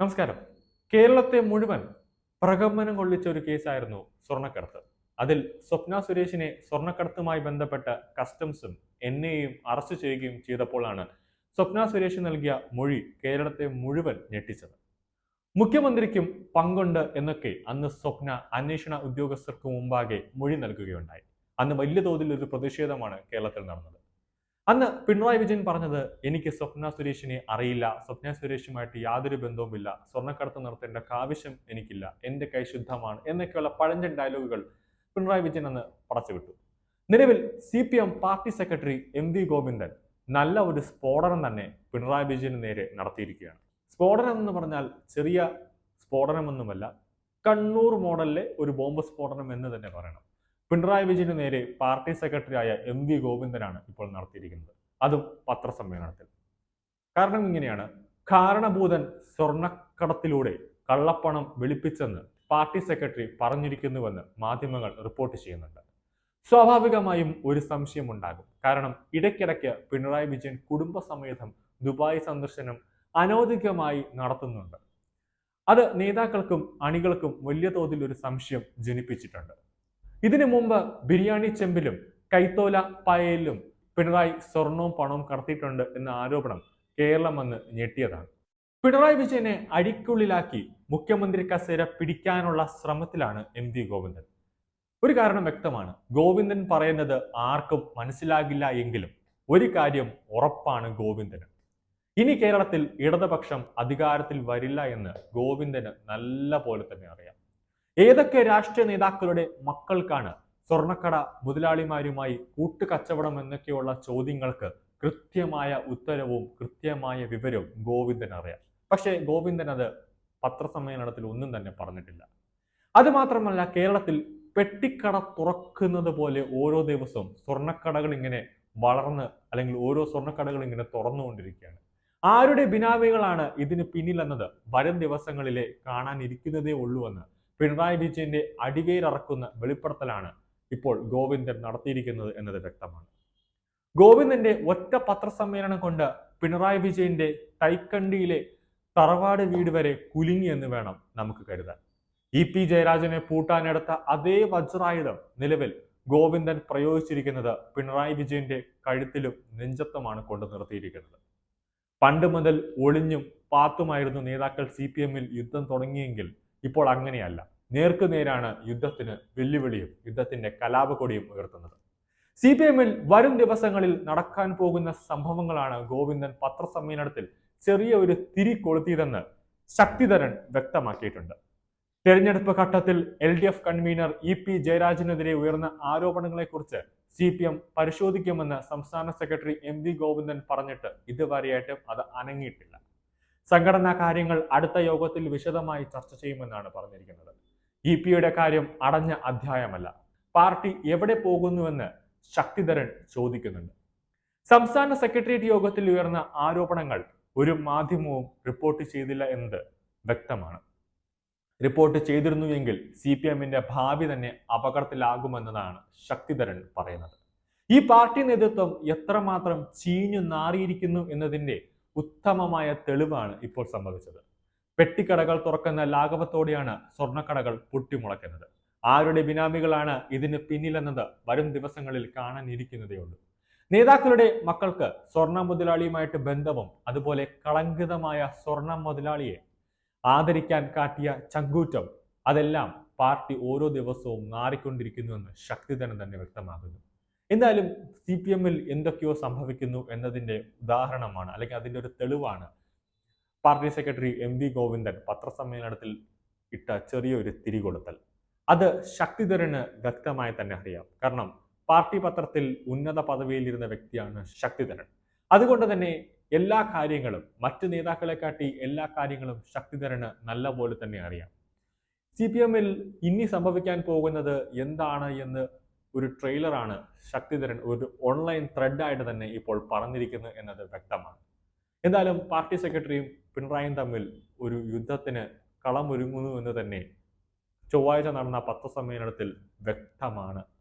നമസ്കാരം. കേരളത്തെ മുഴുവൻ പ്രകമ്പനം കൊള്ളിച്ച ഒരു കേസായിരുന്നു സ്വർണക്കടത്ത്. അതിൽ സ്വപ്ന സുരേഷിനെ സ്വർണക്കടത്തുമായി ബന്ധപ്പെട്ട കസ്റ്റംസും എൻ ഐയും അറസ്റ്റ് ചെയ്യുകയും ചെയ്തപ്പോഴാണ് സ്വപ്ന സുരേഷ് നൽകിയ മൊഴി കേരളത്തെ മുഴുവൻ ഞെട്ടിച്ചത്. മുഖ്യമന്ത്രിക്കും പങ്കുണ്ട് എന്നൊക്കെ അന്ന് സ്വപ്ന അന്വേഷണ ഉദ്യോഗസ്ഥർക്ക് മുമ്പാകെ മൊഴി നൽകുകയുണ്ടായി. അന്ന് വലിയ തോതിൽ ഒരു പ്രതിഷേധമാണ് കേരളത്തിൽ നടന്നത്. അന്ന് പിണറായി വിജയൻ പറഞ്ഞത് എനിക്ക് സ്വപ്ന സുരേഷിനെ അറിയില്ല. സ്വപ്ന സുരേഷുമായിട്ട് യാതൊരു ബന്ധവുമില്ല. സ്വർണക്കടത്ത് നടത്തേണ്ട ആവശ്യം എനിക്കില്ല. എന്റെ കൈ ശുദ്ധമാണ്. എന്നൊക്കെയുള്ള പഴഞ്ചൻ ഡയലോഗുകൾ പിണറായി വിജയൻ അന്ന് പടച്ചുവിട്ടു. നിലവിൽ C P M party secretary M V Govindan നല്ല ഒരു സ്ഫോടനം തന്നെ പിണറായി വിജയന് നേരെ നടത്തിയിരിക്കുകയാണ്. സ്ഫോടനം എന്ന് പറഞ്ഞാൽ ചെറിയ സ്ഫോടനമൊന്നുമല്ല കണ്ണൂർ മോഡലിലെ ഒരു ബോംബ് സ്ഫോടനം എന്ന് തന്നെ പറയണം. പിണറായി വിജയന് നേരെ പാർട്ടി സെക്രട്ടറിയായ എം വി ഗോവിന്ദനാണ് ഇപ്പോൾ നടത്തിയിരിക്കുന്നത്. അതും പത്രസമ്മേളനത്തിൽ. കാരണം ഇങ്ങനെയാണ്. കാരണഭൂതൻ സ്വർണക്കടത്തിലൂടെ കള്ളപ്പണം വെളുപ്പിച്ചെന്ന് പാർട്ടി സെക്രട്ടറി പറഞ്ഞിരിക്കുന്നുവെന്ന് മാധ്യമങ്ങൾ റിപ്പോർട്ട് ചെയ്യുന്നുണ്ട്. സ്വാഭാവികമായും ഒരു സംശയമുണ്ടാകും. കാരണം ഇടയ്ക്കിടയ്ക്ക് പിണറായി വിജയൻ കുടുംബസമേതം ദുബായ് സന്ദർശനം അനൗദ്യോഗികമായി നടത്തുന്നുണ്ട്. അത് നേതാക്കൾക്കും അണികൾക്കും വലിയ തോതിൽ ഒരു സംശയം ജനിപ്പിച്ചിട്ടുണ്ട്. ഇതിനു മുമ്പ് ബിരിയാണി ചെമ്പിലും കൈത്തോല പായയിലും പിണറായി സ്വർണവും പണവും കടത്തിയിട്ടുണ്ട് എന്ന ആരോപണം കേരളം വന്ന് ഞെട്ടിയതാണ്. പിണറായി വിജയനെ അടിക്കുള്ളിലാക്കി മുഖ്യമന്ത്രി കസേര പിടിക്കാനുള്ള ശ്രമത്തിലാണ് എം വി ഗോവിന്ദൻ. ഒരു കാരണം വ്യക്തമാണ്. ഗോവിന്ദൻ പറയുന്നത് ആർക്കും മനസ്സിലാകില്ല എങ്കിലും ഒരു കാര്യം ഉറപ്പാണ് ഗോവിന്ദന്. ഇനി കേരളത്തിൽ ഇടതുപക്ഷം അധികാരത്തിൽ വരില്ല എന്ന് ഗോവിന്ദന് നല്ല പോലെ തന്നെ അറിയാം. ഏതൊക്കെ രാഷ്ട്രീയ നേതാക്കളുടെ മക്കൾക്കാണ് സ്വർണക്കട മുതലാളിമാരുമായി കൂട്ടുകച്ചവടം എന്നൊക്കെയുള്ള ചോദ്യങ്ങൾക്ക് കൃത്യമായ ഉത്തരവും കൃത്യമായ വിവരവും ഗോവിന്ദൻ അറിയാം. പക്ഷേ ഗോവിന്ദൻ അത് പത്രസമ്മേളനത്തിൽ ഒന്നും തന്നെ പറഞ്ഞിട്ടില്ല. അതുമാത്രമല്ല കേരളത്തിൽ പെട്ടിക്കട തുറക്കുന്നത് പോലെ ഓരോ ദിവസവും സ്വർണക്കടകൾ ഇങ്ങനെ വളർന്ന് അല്ലെങ്കിൽ ഓരോ സ്വർണക്കടകൾ ഇങ്ങനെ തുറന്നുകൊണ്ടിരിക്കുകയാണ്. ആരുടെ ബിനാവികളാണ് ഇതിന് പിന്നിലെന്നത്? വരും ദിവസങ്ങളിലെ കാണാനിരിക്കുന്നതേ ഉള്ളൂ എന്ന് പിണറായി വിജയന്റെ അടിവേരറക്കുന്ന വെളിപ്പെടുത്തലാണ് ഇപ്പോൾ ഗോവിന്ദൻ നടത്തിയിരിക്കുന്നത് എന്നത് വ്യക്തമാണ്. ഗോവിന്ദന്റെ ഒറ്റ പത്രസമ്മേളനം കൊണ്ട് പിണറായി വിജയന്റെ തൈക്കണ്ടിയിലെ തറവാട് വീട് വരെ കുലുങ്ങി എന്ന് വേണം നമുക്ക് കരുതാൻ. ഇ പി ജയരാജനെ പൂട്ടാനെടുത്ത അതേ വജ്രായുധം നിലവിൽ ഗോവിന്ദൻ പ്രയോഗിച്ചിരിക്കുന്നത് പിണറായി വിജയന്റെ കഴുത്തിലും നെഞ്ചത്തുമാണ് കൊണ്ടു നിർത്തിയിരിക്കുന്നത്. പണ്ട് മുതൽ ഒളിഞ്ഞും പാത്തുമായിരുന്നു നേതാക്കൾ സി പി എമ്മിൽ യുദ്ധം തുടങ്ങിയെങ്കിൽ ഇപ്പോൾ അങ്ങനെയല്ല. നേർക്കു നേരാണ് യുദ്ധത്തിന് വെല്ലുവിളിയും യുദ്ധത്തിന്റെ കലാപക്കൊടിയും ഉയർത്തുന്നത്. സി പി എമ്മിൽ വരും ദിവസങ്ങളിൽ നടക്കാൻ പോകുന്ന സംഭവങ്ങളാണ് ഗോവിന്ദൻ പത്രസമ്മേളനത്തിൽ ചെറിയ ഒരു തിരി കൊളുത്തിയതെന്ന് ശക്തിധരൻ വ്യക്തമാക്കിയിട്ടുണ്ട്. തെരഞ്ഞെടുപ്പ് ഘട്ടത്തിൽ L D F convener E P ജയരാജനെതിരെ ഉയർന്ന ആരോപണങ്ങളെക്കുറിച്ച് സി പി എം പരിശോധിക്കുമെന്ന് സംസ്ഥാന സെക്രട്ടറി എം വി ഗോവിന്ദൻ പറഞ്ഞിട്ട് ഇതുവരെയായിട്ടും അത് അനങ്ങിയിട്ടില്ല. സംഘടനാ കാര്യങ്ങൾ അടുത്ത യോഗത്തിൽ വിശദമായി ചർച്ച ചെയ്യുമെന്നാണ് പറഞ്ഞിരിക്കുന്നത്. ഇ പിയുടെ കാര്യം അടഞ്ഞ അധ്യായമല്ല. പാർട്ടി എവിടെ പോകുന്നുവെന്ന് ശക്തിധരൻ ചോദിക്കുന്നുണ്ട്. സംസ്ഥാന സെക്രട്ടേറിയറ്റ് യോഗത്തിൽ ഉയർന്ന ആരോപണങ്ങൾ ഒരു മാധ്യമവും റിപ്പോർട്ട് ചെയ്തില്ല എന്നത് വ്യക്തമാണ്. റിപ്പോർട്ട് ചെയ്തിരുന്നുവെങ്കിൽ സി പി എമ്മിന്റെ ഭാവി തന്നെ അപകടത്തിലാകുമെന്നതാണ് ശക്തിധരൻ പറയുന്നത്. ഈ പാർട്ടി നേതൃത്വം എത്രമാത്രം ചീഞ്ഞു നാറിയിരിക്കുന്നു എന്നതിന്റെ ഉത്തമമായ തെളിവാണ് ഇപ്പോൾ സംഭവിച്ചത്. പെട്ടിക്കടകൾ തുറക്കുന്ന ലാഘവത്തോടെയാണ് സ്വർണക്കടകൾ പൊട്ടിമുളയ്ക്കുന്നത്. ആരുടെ ബിനാമികളാണ് ഇതിന് പിന്നിലെന്നത് വരും ദിവസങ്ങളിൽ കാണാനിരിക്കുന്നതേയുള്ളൂ നേതാക്കളുടെ മക്കൾക്ക് സ്വർണ മുതലാളിയുമായിട്ട് ബന്ധവും അതുപോലെ കളങ്കിതമായ സ്വർണ മുതലാളിയെ ആദരിക്കാൻ കാട്ടിയ ചങ്കൂറ്റം അതെല്ലാം പാർട്ടി ഓരോ ദിവസവും മാറിക്കൊണ്ടിരിക്കുന്നുവെന്ന് ശക്തിധനം തന്നെ വ്യക്തമാകുന്നു എന്തായാലും സി പി എമ്മിൽ എന്തൊക്കെയോ സംഭവിക്കുന്നു എന്നതിന്റെ ഉദാഹരണമാണ് അല്ലെങ്കിൽ അതിന്റെ ഒരു തെളിവാണ്. Party secretary M V Govindan പത്രസമ്മേളനത്തിൽ ഇട്ട ചെറിയൊരു തിരികൊളുത്തൽ. അത് ശക്തിധരന് വ്യക്തമായി തന്നെ അറിയാം. കാരണം പാർട്ടി പത്രത്തിൽ ഉന്നത പദവിയിലിരുന്ന വ്യക്തിയാണ് ശക്തിധരൻ. അതുകൊണ്ട് തന്നെ എല്ലാ കാര്യങ്ങളും മറ്റ് നേതാക്കളെ കാട്ടി എല്ലാ കാര്യങ്ങളും ശക്തിധരന് നല്ല പോലെ തന്നെ അറിയാം. സി പി എമ്മിൽ ഇനി സംഭവിക്കാൻ പോകുന്നത് എന്താണ് എന്ന് ഒരു ട്രെയിലറാണ് ശക്തിധരൻ ഒരു ഓൺലൈൻ ത്രെഡായിട്ട് തന്നെ ഇപ്പോൾ പറഞ്ഞിരിക്കുന്നത് എന്നത് വ്യക്തമാണ്. എന്തായാലും പാർട്ടി സെക്രട്ടറിയും പിണറായിയും തമ്മിൽ ഒരു യുദ്ധത്തിന് കളമൊരുങ്ങുന്നു എന്ന് തന്നെ ചൊവ്വാഴ്ച നടന്ന പത്രസമ്മേളനത്തിൽ വ്യക്തമാണ്.